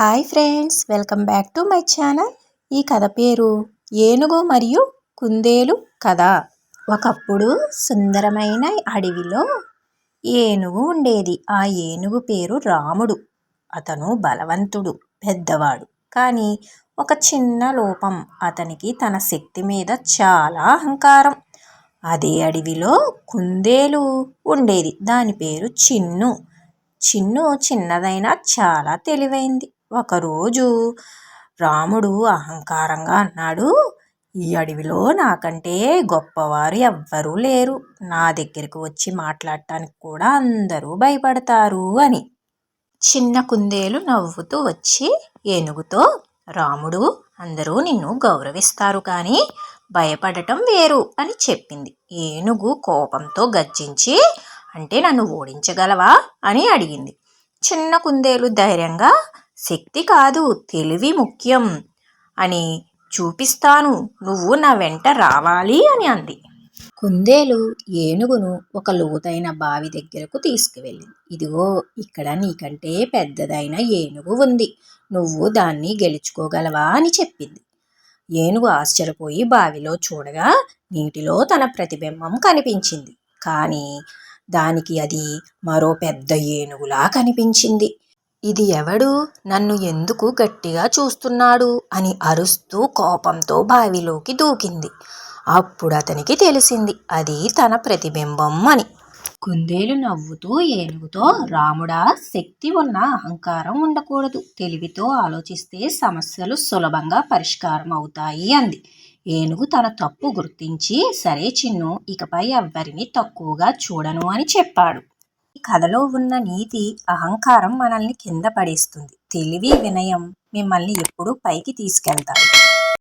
Hi friends welcome back to my channel. ఈ కథ పేరు ఏనుగు మరియు కుందేలు కథ. ఒకప్పుడు సుందరమైన అడవిలో ఏనుగు ఉండేది. ఆ ఏనుగు పేరు రాముడు. అతను బలవంతుడు పెద్దవాడు. కానీ ఒక చిన్న లోపం. అతనికి తన శక్తి మీద చాలా అహంకారం. అదే అడవిలో కుందేలు ఉండేది. దాని పేరు చిన్ను. చిన్ను చిన్నదైనా చాలా తెలివైంది. ఒకరోజు రాముడు అహంకారంగా అన్నాడు ఈ అడవిలో నాకంటే గొప్పవారు ఎవ్వరూ లేరు. నా దగ్గరకు వచ్చి మాట్లాడటానికి కూడా అందరూ భయపడతారు అని. చిన్న కుందేలు నవ్వుతూ వచ్చి ఏనుగుతో రాముడు అందరూ నిన్ను గౌరవిస్తారు కానీ భయపడటం వేరు అని చెప్పింది. ఏనుగు కోపంతో గర్జించి అంటే నన్ను ఓడించగలవా? అని అడిగింది. చిన్న కుందేలు ధైర్యంగా శక్తి కాదు తెలివి ముఖ్యం. అని చూపిస్తాను. నువ్వు నా వెంట రావాలి అని అంది. కుందేలు ఏనుగును ఒక లోతైన బావి దగ్గరకు తీసుకువెళ్ళింది. ఇదిగో ఇక్కడ నీకంటే పెద్దదైన ఏనుగు ఉంది. నువ్వు దాన్ని గెలుచుకోగలవా అని చెప్పింది. ఏనుగు ఆశ్చర్యపోయి బావిలో చూడగా నీటిలో తన ప్రతిబింబం కనిపించింది. కానీ దానికి అది మరో పెద్ద ఏనుగులా కనిపించింది. ఇది ఎవడు? నన్ను ఎందుకు గట్టిగా చూస్తున్నాడు? అని అరుస్తూ కోపంతో బావిలోకి దూకింది. అప్పుడు అతనికి తెలిసింది అది తన ప్రతిబింబం అని. కుందేలు నవ్వుతూ ఏనుగుతో రాముడా శక్తి ఉన్న అహంకారం ఉండకూడదు. తెలివితో ఆలోచిస్తే సమస్యలు సులభంగా పరిష్కారం అవుతాయి అంది. ఏనుగు తన తప్పు గుర్తించి సరే చిన్ను ఇకపై ఎవ్వరిని తక్కువగా చూడను అని చెప్పాడు. ఈ కథలో ఉన్న నీతి అహంకారం మనల్ని కింద పడేస్తుంది. తెలివి వినయం మిమ్మల్ని ఎప్పుడూ పైకి తీసుకెళ్తాయి.